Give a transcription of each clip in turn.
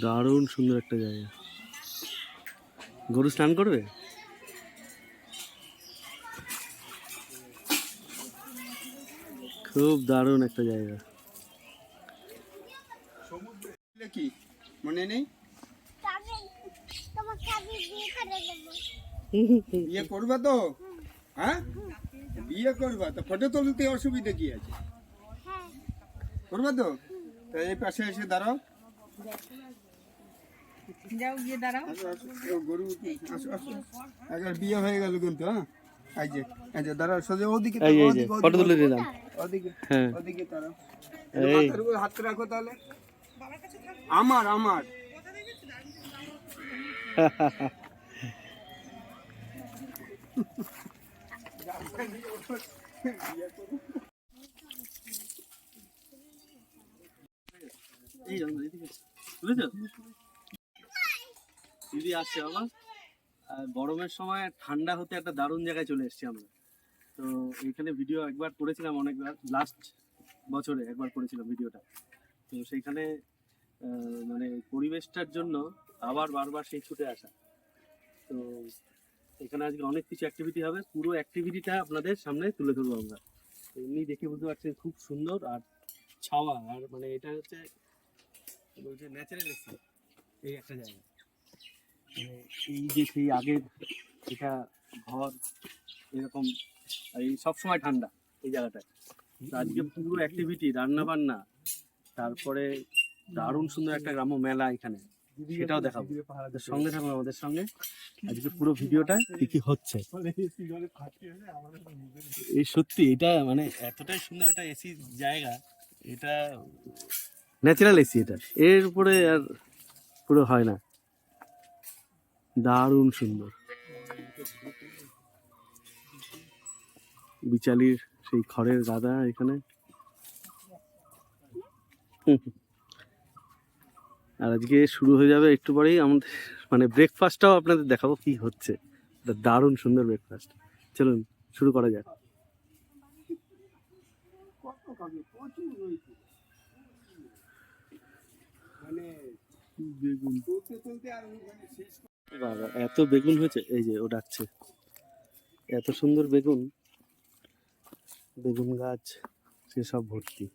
দারুণ সুন্দর একটা জায়গা। গরু স্নান করবে? খুব দারুণ একটা জায়গা। কি? মনে নেই? বিয়ে করে দেবো বিয়ে করবা তো? হ্যাঁ? বিয়ে করবা তো? ফটো তুলতে অসুবিধা কি আছে? হ্যাঁ। করবা তো? তো এই পাশে এসে দাঁড়াও। যাও গিয়ে দাঁড়াও। আসো, আসো, ও গরু আসো আসো। একবার বিয়ে হয়ে গেল কিন্তু হ্যাঁ? এই যে এই যে দাঁড়াও সোজা ওদিকে ফটো তুলে হ্যাঁ। দাঁড়াও। এই। হাত রাখো তাহলে। আমার আমার। এই জন্য বুঝেছ দিদি আসছে বাবা। গরমের সময় ঠান্ডা হতে একটা দারুণ জায়গায় চলে এসেছি আমরা। তো এইখানে ভিডিও একবার করেছিলাম অনেকবার লাস্ট বছরে একবার করেছিলাম ভিডিওটা তো সেইখানে মানে পরিবেশটার জন্য আবার বারবার সেই ছুটে আসা। তো এখানে আজকে অনেক কিছু অ্যাক্টিভিটি হবে, পুরো অ্যাক্টিভিটিটা আপনাদের সামনে তুলে ধরবো আমরা। এমনি দেখে বুঝতে পারছেন খুব সুন্দর আর ছাওয়া, আর মানে এটা হচ্ছে, বলছে ন্যাচারাল এই একটা জায়গা। এই যে সেই আগের এটা ঘর এরকম এই সবসময় ঠান্ডা এই জায়গাটায়। আজকে পুরো অ্যাক্টিভিটি রান্না বান্না তারপরে দারুণ সুন্দর একটা গ্রাম্য মেলা এখানে সেটাও দেখাবো। সঙ্গে থাকুন আমাদের সঙ্গে। আজকে পুরো ভিডিওটা কি কি হচ্ছে? এই সত্যি এটা মানে এতটাই সুন্দর একটা এসি জায়গা এটা ন্যাচারাল এসি এটা। এর উপরে আর পুরো হয় না। দারুণ সুন্দর। বিচালির সেই খড়ের গাদা এখানে। আর আজকে শুরু হয়ে যাবে একটু পরেই। আমাদের মানে ব্রেকফাস্টটাও আপনাদের দেখাবো কি হচ্ছে। দারুণ সুন্দর ব্রেকফাস্ট চলুন, শুরু করা যাক। মানে বাবা এত বেগুন হয়েছে? এই যে ও ডাকছে। এত সুন্দর বেগুন। বেগুন গাছ সেসব ভর্তি।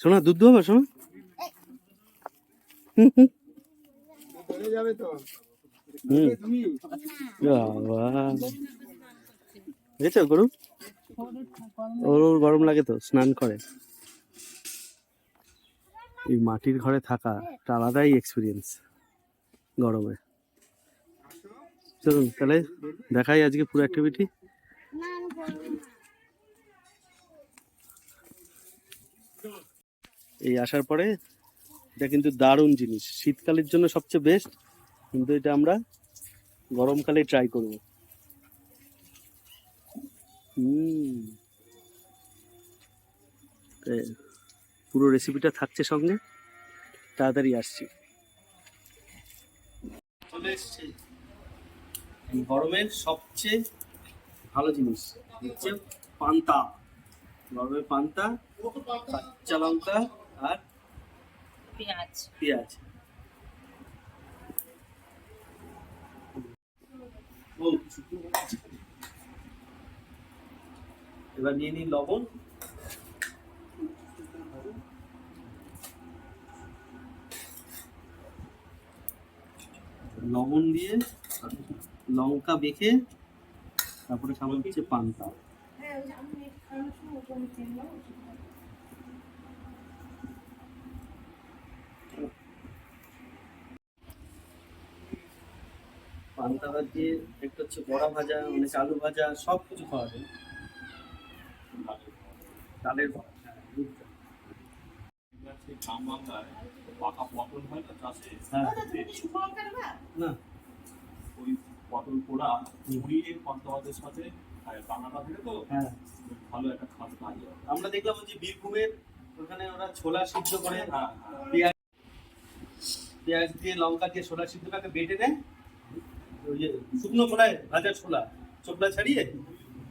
শোনা দুধ হবে শোনা গরু? ওর গরম লাগে তো স্নান করে। এই মাটির ঘরে থাকা একটা আলাদাই এক্সপিরিয়েন্স গরমে। চলুন, তাহলে দেখাই আজকে পুরো অ্যাক্টিভিটি এই আসার পরে এটা কিন্তু দারুণ জিনিস। শীতকালের জন্য সবচেয়ে বেস্ট কিন্তু এটা আমরা গরমকালে ট্রাই করব। হুম। পুরো রেসিপিটা থাকছে সঙ্গে। তাড়াতাড়ি আসছি। চলে এসছে। গরমের সবচেয়ে ভালো জিনিস হচ্ছে পান্তা। গরমের পান্তা কাঁচা লঙ্কা আর পেঁয়াজ। পেঁয়াজ। এবার নিয়ে নিই লবণ। লবণ দিয়ে লঙ্কা বেঁকে তারপরে খাবার হচ্ছে পান্তা। পান্তা ভাত দিয়ে একটা হচ্ছে বড়া ভাজা মানে আলু ভাজা সব কিছু খাওয়া যায়। ডালের বড়া হ্যাঁ, পাকা পটল হয় না। চাষে হ্যাঁ। ওই পটল পোড়া মুড়িয়ে পান্তাবাদের সাথে বাংলাটা থেকে তো হ্যাঁ ভালো একটা খাদ্য কাজ আমরা দেখলাম যে বীরভূমের ওখানে ওরা ছোলা সিদ্ধ করে। হ্যাঁ পেঁয়াজ পেঁয়াজ দিয়ে লঙ্কা দিয়ে ছোলা সিদ্ধটাকে বেটে নেয়। ওই যে শুকনো ছোলায় ভাজা ছোলা চোখলা ছাড়িয়ে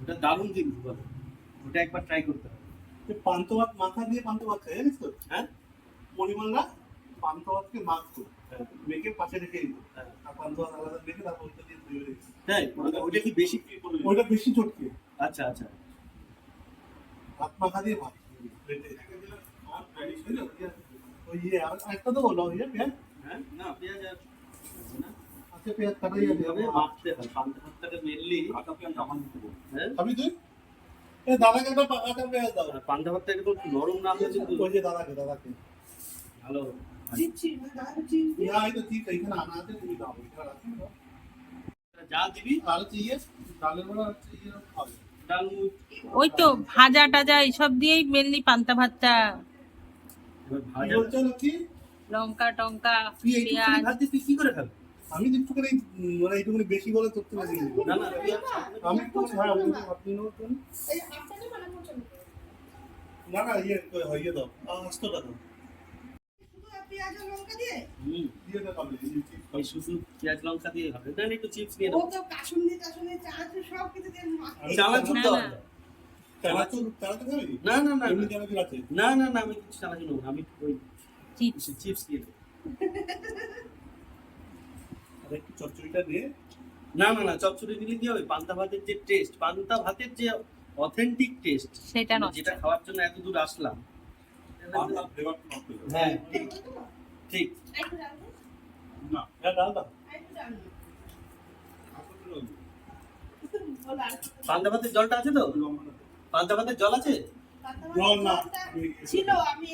ওটা দারুণ জিনিস বলে। ওটা একবার ট্রাই করতে হবে। পান্ত ভাত মাখা দিয়ে পান্ত ভাত খাই জানিস তো? হ্যাঁ? পরিমাণরা পান্ত ভাতকে মাখতো হ্যাঁ। পাশে রেখে দিত হ্যাঁ। আর পান্ত ভাত আলাদা রেখে তারপর ওইটা দিয়ে ধুয়ে রেখে তাই ওইটা কি বেশি ওইটা বেশি চটকে। আচ্ছা আচ্ছা। মাখা দিয়ে ভাত। ওই ইয়ে আর একটা তো ইয়ে পেঁয়াজ? হ্যাঁ না পেঁয়াজ আর আচ্ছা পেঁয়াজ কাটাই যাবে মাখতে হয়। মেনলি কাটা পেঁয়াজ আমার হ্যাঁ? তুই? দাদাকে একটা কাটা পেঁয়াজ দাও। নরম না হলে কিন্তু ওই যে দাদাকে দাদাকে। ভালো। ওই তো ভাজা টাজা এইসব দিয়েই মেনলি পান্তা ভাতটা লঙ্কা টঙ্কা, পেঁয়াজ আমি একটুখানি মানে একটুখানি বেশি বলে দিবো। না আমি একটু হ্যাঁ একটু। না না ইয়ে কই- ইয়ে দাও দাও হুম দিয়ে দাও তাহলে, এই যে চিপস। ওই শুধু পেঁয়াজ লঙ্কা দিয়ে হবে। না একটু চিপস নিয়ে ও তো কাশুন্দি টাশুন্দি চানাচুর সব কিছু দিয়ে চানাচুর না, না। চানাচুর চানাচুর খাবি? না না না এমনি চানাচুর আছে? না না না আমি কিছু চানাচুর নেব আমি ওই চিপস চিপস দিয়ে দেবো। আর একটু চচ্চড়িটা দিয়ে না না না চচ্চড়ি দিলে কি হবে? পান্তা ভাতের যে টেস্ট পান্তা ভাতের যে অথেন্টিক টেস্ট সেটা নষ্ট। যেটা খাওয়ার জন্য এত দূর আসলাম হয়ে ঠিক। না ডাল দাও। পান্তা ভাতের জলটা আছে তো? পান্তা ভাতের জল আছে ছিল আমি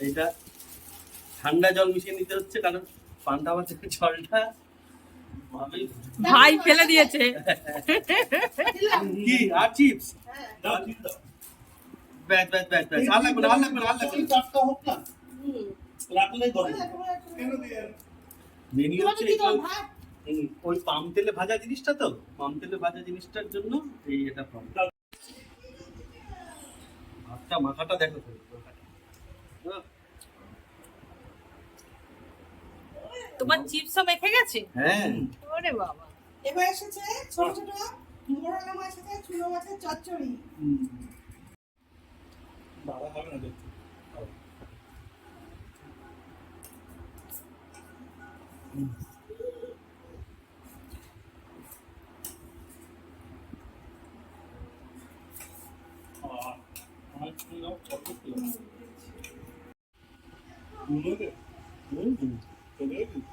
এইটা ঠান্ডা জল মিশিয়ে নিতে হচ্ছে কারণ পান্তা ভাতের জলটা ভাই ফেলে দিয়েছে। কি আর চিপস। দাও চিপস দাও ব্যাস ব্যাস ব্যাস ব্যাস। আর লাগবে না আর লাগবে না আর লাগবে না চাপটা হোক না হুম। রাখলেই বলে গরম রাখো, বলে রাখো। কেন দিয়ে? মেনু হচ্ছে কি দাও, এগুলো- ভাত? হুম, ওই পাম তেলে ভাজা জিনিসটা তো? পাম তেলে ভাজা জিনিসটার জন্য এই এটা প্রবলেম ভাতটা মাখাটা দেখো। আহ, তোমার চিপসও মেখে গেছে? হ্যাঁ। ওরে বাবা। এবার এসেছে ছোট ছোট মোরলা মাছ আছে চুনো মাছের চচ্চড়ি। হুম। দাদা খাবে না দেখতে আহ, আমার একটু দাও, অল্প একটু দাও। নুন দে, হুম, হুম। চলে গেছিস?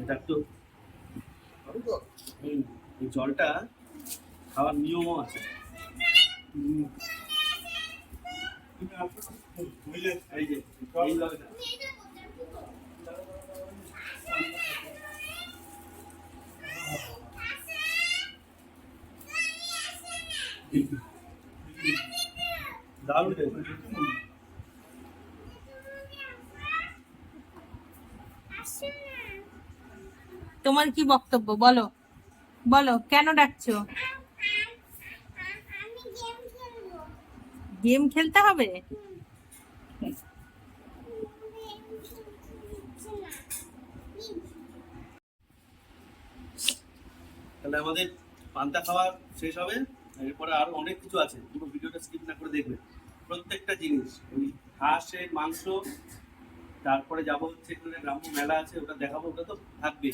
এটা একটু আরও দাও। হুম, এই জলটা খাওয়ার নিয়মও আছে হুম। তুমি আসো না? হুম, বুঝলে? এই যে এই জলটা তোমার কি বক্তব্য? বলো। বলো কেন ডাকছো আমি গেম খেলব গেম খেলতে হবে? তাহলে আমাদের পান্তা খাওয়া শেষ হবে। এরপরে আরও অনেক কিছু আছে, পুরো ভিডিওটা স্কিপ না করে দেখবে প্রত্যেকটা জিনিস, ওই হাঁসের মাংস, তারপরে যাব হচ্ছে এখানে গ্রাম্য মেলা আছে, ওটা দেখাবো, ওটা তো থাকবে।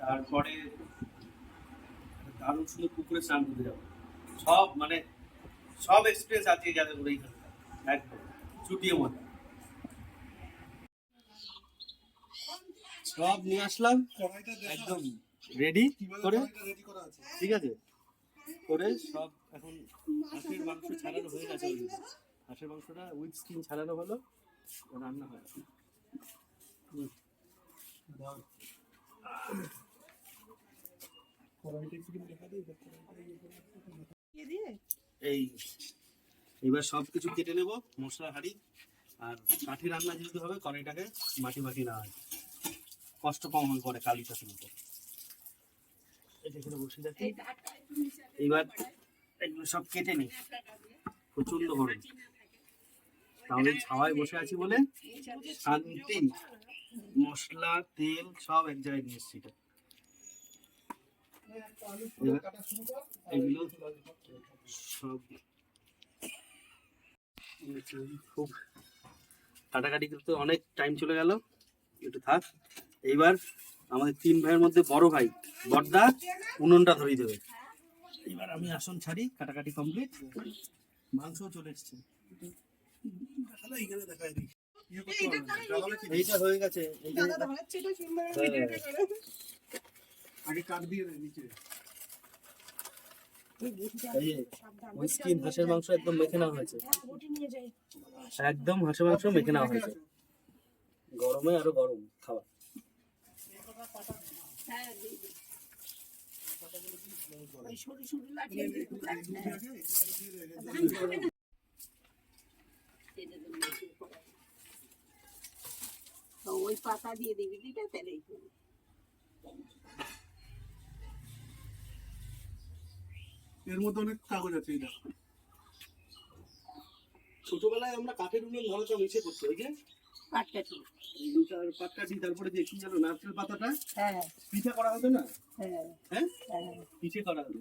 তারপরে দারুণ সুন্দর পুকুরে স্নান করতে যাব। সব মানে সব এক্সপিরিয়েন্স আছে যাদের ওর এইখানে। একদম। ছুটিয়ে মজা সব নিয়ে আসলাম। একদম রেডি করে? ঠিক আছে। করে সব এখন হাঁসের মাংস ছাড়ানো হয়ে গেছে। হাঁসের মাংসটা উইথ স্কিন ছাড়ানো হলো। রান্না হয় কড়াইটা একটু দেখা দিই, এই এবার সব কিছু কেটে নেব, মশলা, হাঁড়ি, আর কাঠি রান্না যেহেতু হবে, কড়াইটাকে মাটি মাটি না হয়। কষ্ট কম হয় পরে কালি চাষের মতো বসে রাখি এবার এগুলো সব কেটে নিই। প্রচণ্ড গরম। তাহলে ছাওয়ায় বসে আছি বলে শান্তি, মশলা, তেল সব এক জায়গায় নিয়ে এসছি এগুলো সব খুব কাটাকাটি করতে অনেক টাইম চলে গেল একটু থাক এইবার আমাদের তিন ভাইয়ের মধ্যে বড় ভাই বড়দা উনুনটা ধরিয়ে দেবে এবার আমি আসন ছাড়ি কাটাকাটি কমপ্লিট মাংস চলে এসছে এইটা হয়ে গেছে হ্যাঁ। আগে কাট দিয়ে নিচে হাঁসের মাংস একদম মেখে নেওয়া হয়েছে। একদম হাঁসের মাংস মেখে নেওয়া হয়েছে। গরমে আরও গরম খাবার। ওই পাতা দিয়ে দিবি দিটা তাহলে এর মধ্যে অনেক কাগজ আছে এই দেখো। ছোটবেলায় আমরা কাঠের উনুন ধরাতাম করতে ওই যে? কাটকাটি পাটকাঠি তারপরে যে কি জানো নারকেল পাতাটা হ্যাঁ পিঠে করা হতো না? হ্যাঁ। হ্যাঁ? হ্যাঁ পিঠে করা হতো।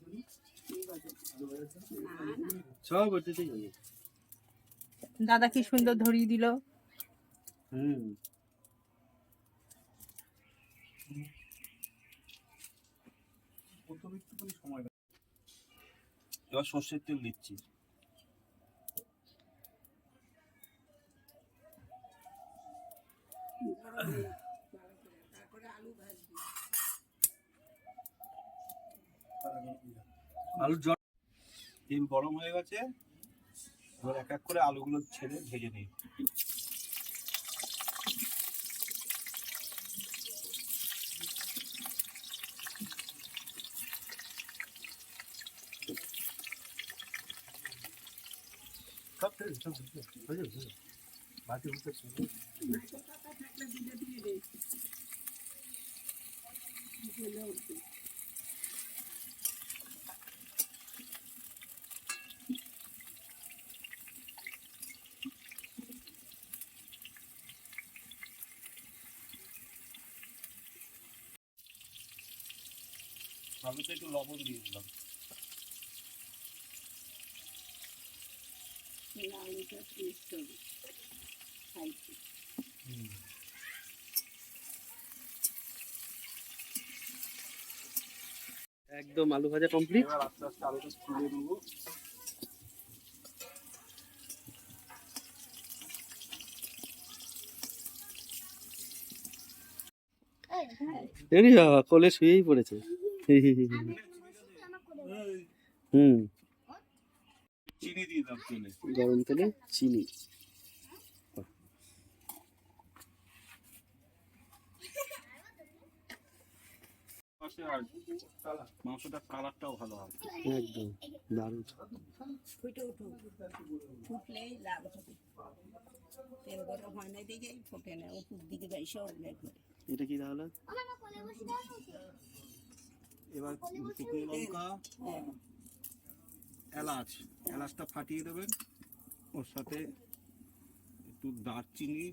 দিবি? সব হবে। দাদা কি সুন্দর ধরিয়ে দিল। এবার সর্ষের তেল দিচ্ছি। আলুর জল গরম হয়ে গেছে। এবার এক এক করে আলুগুলো ছেড়ে ভেজে নিই। বাটি উঠে ছেড়ে আলুতে একটু লবণ দিয়ে দিলাম। আলুটা টেস্ট হবে খাইতে একদম আলু ভাজা কমপ্লিট এবার আস্তে আস্তে আলুটা তুলে এরি বাবা কোলে শুয়েই পড়েছে। হুম। চিনি দিয়ে দিলাম তেলে গরম তেলে চিনি। মাংসটার কালারটাও ভালো হবে। একদম দারুণ। ফুটে উঠো। ফুটলেই লাল হবে। তেল গরম হয় না দিকে ফুটে না। উপর দিকে উঠলে করে এটা কি তাহলে আমার মা কোলে বসে দাও এবার শুকনো লঙ্কা। হ্যাঁ। এলাচ। এলাচটা ফাটিয়ে দেবেন। ওর সাথে একটু দারচিনি।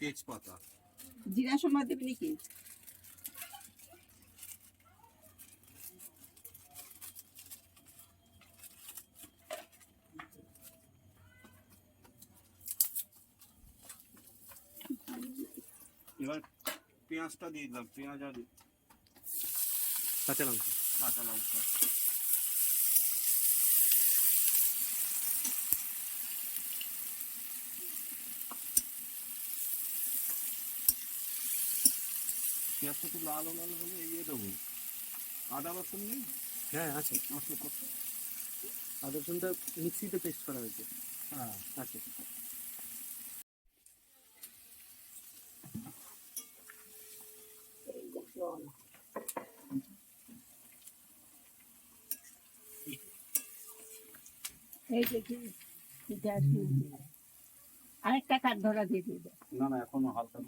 তেজপাতা। জিরা সময় দেবে নাকি এবার পেঁয়াজটা দিয়ে দিলাম পেঁয়াজ আর কাঁচা লঙ্কা কাঁচা লঙ্কা পেঁয়াজটা একটু লাল লাল হলে এগিয়ে দেবো আদা রসুন নেই হ্যাঁ আছে আচ্ছা কত আদা রসুনটা মিক্সিতে পেস্ট করা হয়েছে হ্যাঁ আছে আরেকটা কাঠ ধরা দিয়ে দিয়ে না না এখনও হালকা।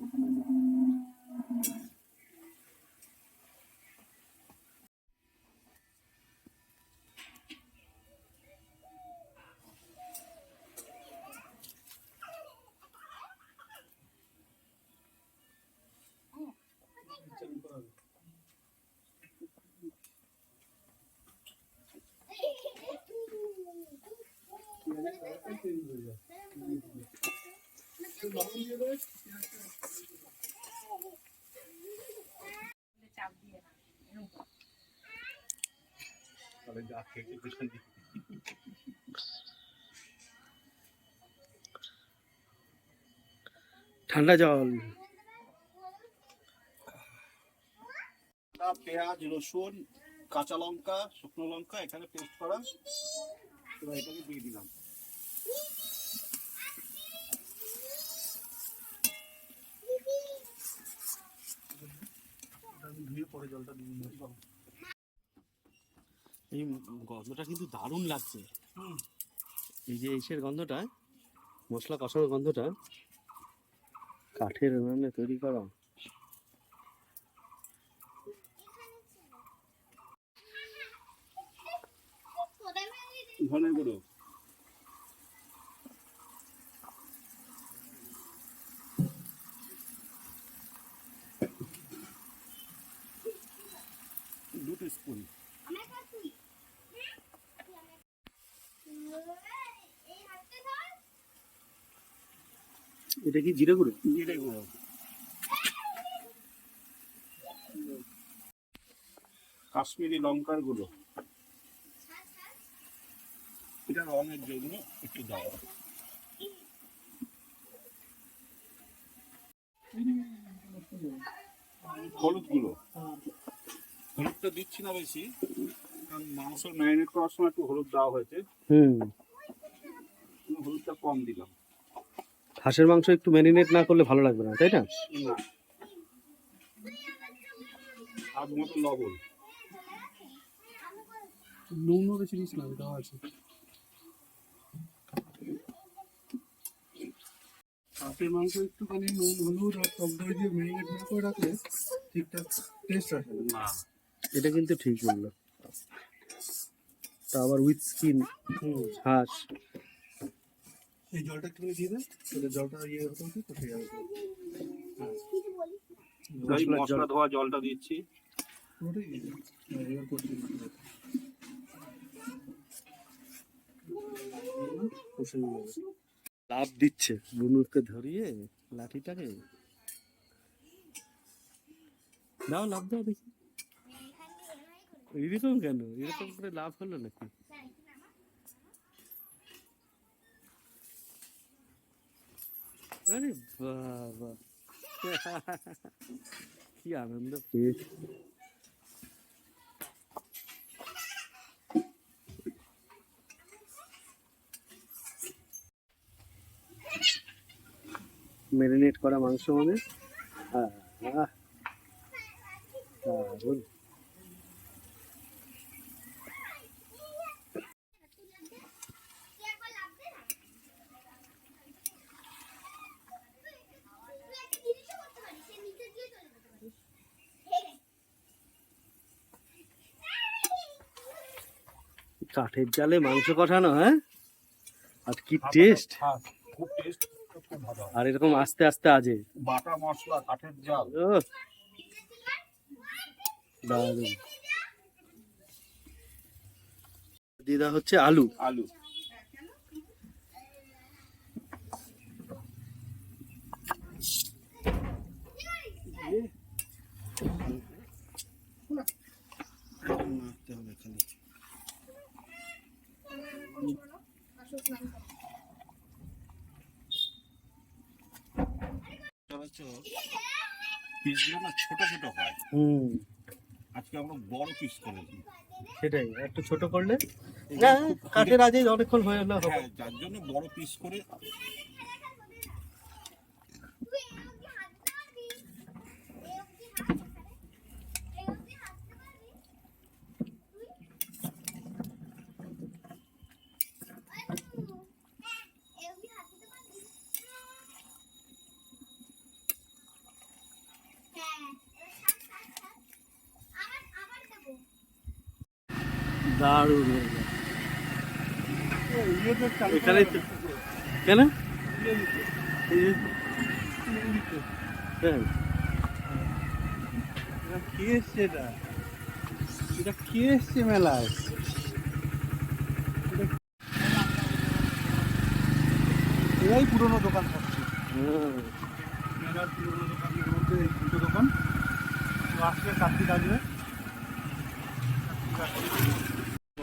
ঠান্ডা জল। পেঁয়াজ রসুন কাঁচা লঙ্কা শুকনো লঙ্কা এখানে পেস্ট করা। এটাকে দিয়ে দিলাম ধুয়ে পরে জলটা দিয়ে দিলাম এই গন্ধটা কিন্তু দারুণ লাগছে। এই যে ইসের গন্ধটা মশলা কষানোর গন্ধটা কাঠের উনানে তৈরি করা। ধনের গুঁড়ো। এটা কি জিরে গুঁড়ো জিরে গুঁড়ো কাশ্মীরি লঙ্কার গুঁড়ো। এটা রঙের জন্য একটু দাও। হলুদ গুঁড়ো। হলুদটা দিচ্ছি না বেশি কারণ মাংসের ম্যারিনেট করার সময় একটু হলুদ দেওয়া হয়েছে। হুম। হলুদটা কম দিলাম। হাঁসের মাংস একটু ম্যারিনেট না করলে ভালো লাগবে না তাই না? আধ মতো লবণ। নুনও বেশি দিস না দেওয়া আছে। হাঁসের মাংস একটুখানি নুন হলুদ আর টক দই দিয়ে ম্যারিনেট না করে রাখলে ঠিকঠাক টেস্ট আসে না। এটা কিন্তু ঠিক বলল। তা আবার উইথ স্কিন হাঁস এই জলটা একটুখানি দিয়ে দেন তাহলে জলটা ইয়ে হতে হতে কষে যাবে। মশলা ধোয়া জলটা দিচ্ছি। লাভ দিচ্ছে বুনুকে ধরিয়ে লাঠিটাকে। দাও লাভ দাও দেখি। এরকম কেন? এরকম করে লাভ হলো নাকি? আরে বাবা। কি আনন্দ পেয়েছি। ম্যারিনেট করা মাংস মানে? আহ, আহ, কাঠের জালে মাংস কষানো হ্যাঁ? আর কি টেস্ট হ্যাঁ খুব টেস্ট। আর এরকম আস্তে আস্তে আজে। বাটা মশলা কাঠের জাল। দিদা হচ্ছে আলু। আলু মারতে হবে খালি পিসগুলো না ছোট ছোট হয়। হুম। আজকে আমরা বড় পিস করেছি সেটাই একটু ছোট করলে না কাঠের আজই অনেকক্ষণ হয়ে হবে। হ্যাঁ যার জন্য বড় পিস করে দারুণ হয়ে যায়। ইয়েতে চালু এখানে তো কেন? কে এসছে এটা? এটা কে এসছে মেলায়? এরাই পুরনো দোকান হ্যাঁ। মেলার পুরনো দোকানের মধ্যে এই দুটো দোকান। আসলে কার্তিক আসবে।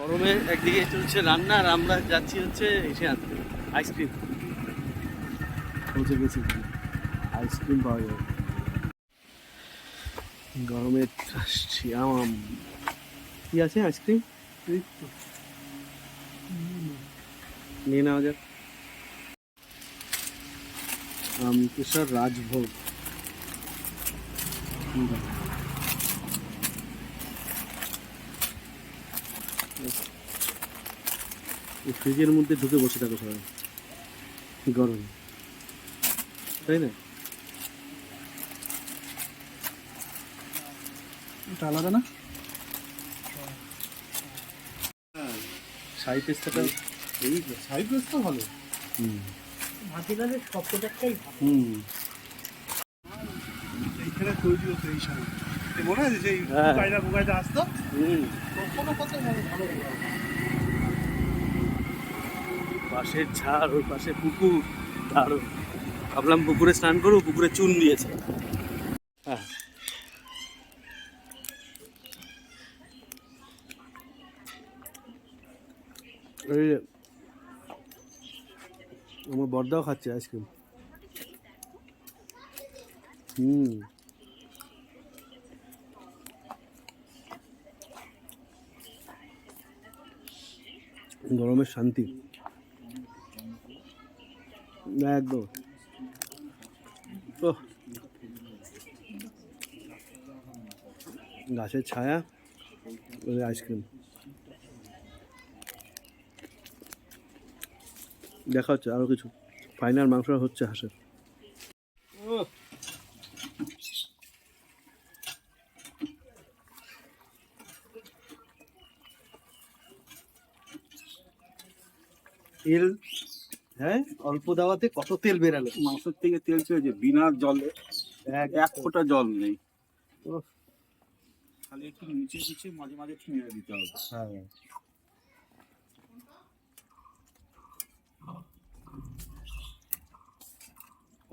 গরমে একদিকে চলছে রান্না আর আমরা যাচ্ছি হচ্ছে এসে আনতে। আইসক্রিম। পৌঁছে গেছি আইসক্রিম পাওয়া যাবে গরমে শ্যাম কি আছে আইসক্রিম? নিয়ে নেওয়া যাক। রামকেশ্বর রাজভোগ হুম। এই ফ্রিজের মধ্যে ঢুকে বসে থাকো সবাই। গরম। তাই না? এটা আলাদা না? সাই পেস্তাটা এই ভালো। হুম। হুম। এইখানে তৈরি হতো এই সময় মনে আছে সেই হ্যাঁ। আসতো? হুম। কত ভালো। পাশের ঝাড়, ওই পাশে পুকুর। দারুণ ভাবলাম পুকুরে স্নান করব, পুকুরে চুন দিয়েছে। হ্যাঁ। আমার বর্দাও খাচ্ছে আইসক্রিম। হুম। গরমের শান্তি। একদম। গাছের ছায়া আইসক্রিম। দেখা হচ্ছে আরও কিছু। ফাইনাল মাংস হচ্ছে হাঁসের। হ্যাঁ অল্প দাওয়াতে কত তেল বেরালো? মাংসের থেকে তেল ছেড়েছে বিনা জলে এক এক ফোঁটা জল নেই। খালি একটু নিচে নিচে মাঝে মাঝে একটু নেড়ে দিতে হবে। হ্যাঁ।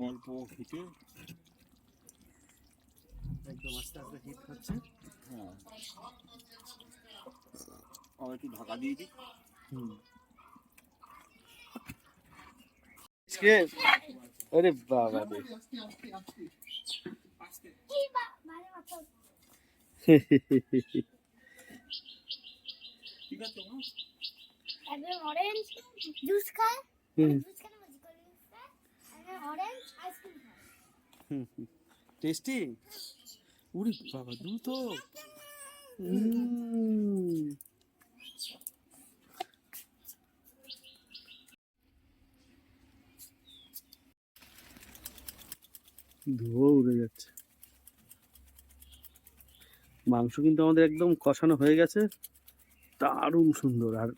অল্প হিটে। একদম আস্তে আস্তে হিট হচ্ছে। হ্যাঁ। আর একটু ঢাকা দিয়ে দিই আজকে আরে বাবা রে কি বা ভালো মতো ঠিক আছে মা একদম অরেঞ্জ জুস খায় হুম জুস খেলে মজা করে জুস খায় আর অরেঞ্জ আইসক্রিম খায় টেস্টি উড়ি বাবা দ্রুত উম। ধোঁয়া উড়ে যাচ্ছে। মাংস কিন্তু আমাদের একদম কষানো হয়ে গেছে। দারুণ সুন্দর। আর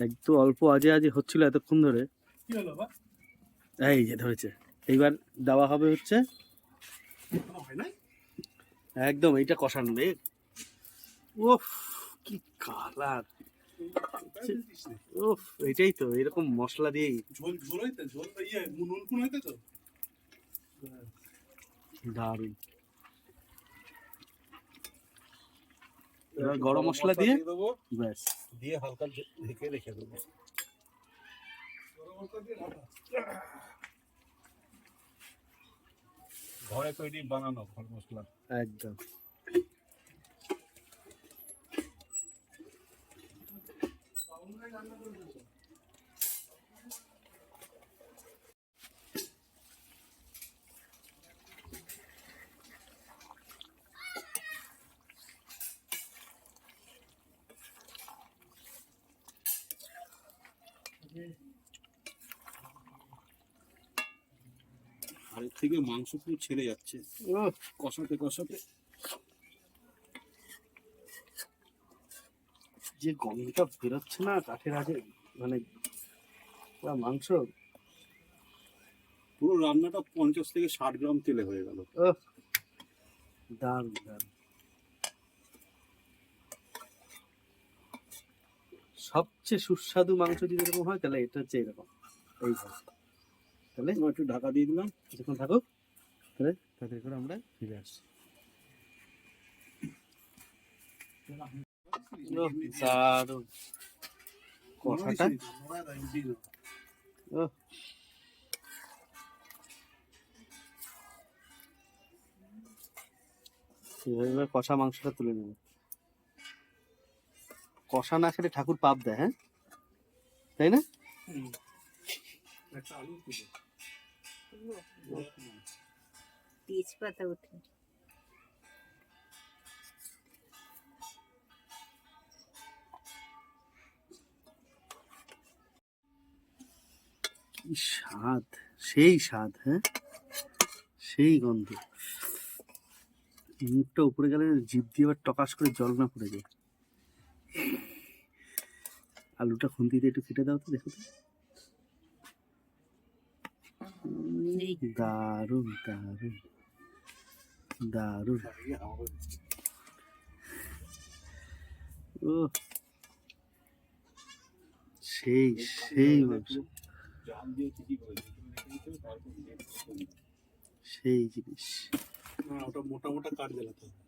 একটু অল্প আজে আজে হচ্ছিল এতক্ষণ ধরে। এই যে ধরেছে। এইবার দেওয়া হবে হচ্ছে একদম এইটা কষানো। রে ওফ কি কালার। ওফ এটাই তো এরকম মশলা দিয়েই। ঝোল ঝোল হইতে ঝোল ইয়ে নুন কুন হইতে তো? দারুণ। এবার গরম মশলা দিয়ে? দেবো। ব্যাস। দিয়ে হালকা ঢেকে রেখে দেবো। ঘরে তৈরি বানানো ফল মশলা। একদম। হাড়ের থেকে মাংস পুরো ছেড়ে যাচ্ছে। কষাতে কষাতে। যে গন্ধটা বেরোচ্ছে না কাঠের আগে মানে পুরো মাংস। পুরো রান্নাটা পঞ্চাশ থেকে ষাট গ্রাম তেলে হয়ে গেল। দারুণ দারুণ। সবচেয়ে সুস্বাদু মাংস যদি এরকম হয় তাহলে এটা হচ্ছে এরকম। এই তাহলে একটু ঢাকা দিয়ে দিলাম। যখন থাকুক তাহলে তাদের করে আমরা ফিরে আসছি। দারুণ। এবার কষা মাংসটা তুলে নেব কষা না খেলে ঠাকুর পাপ দেয় হ্যাঁ তাই না তেজপাতা উঠে কি স্বাদ, সেই স্বাদ হ্যাঁ? সেই গন্ধ। মুখটা উপরে গেলে জিভ দিয়ে আবার টকাস করে জল না পড়ে যায়। আলুটা খুন্তি দিয়ে একটু কেটে দাও তো, দেখো তো। দারুণ দারুণ দারুণ। ও সেই সেই মাংস সেই জিনিস। না ওটা মোটা মোটা কাঠ জ্বালাতে তো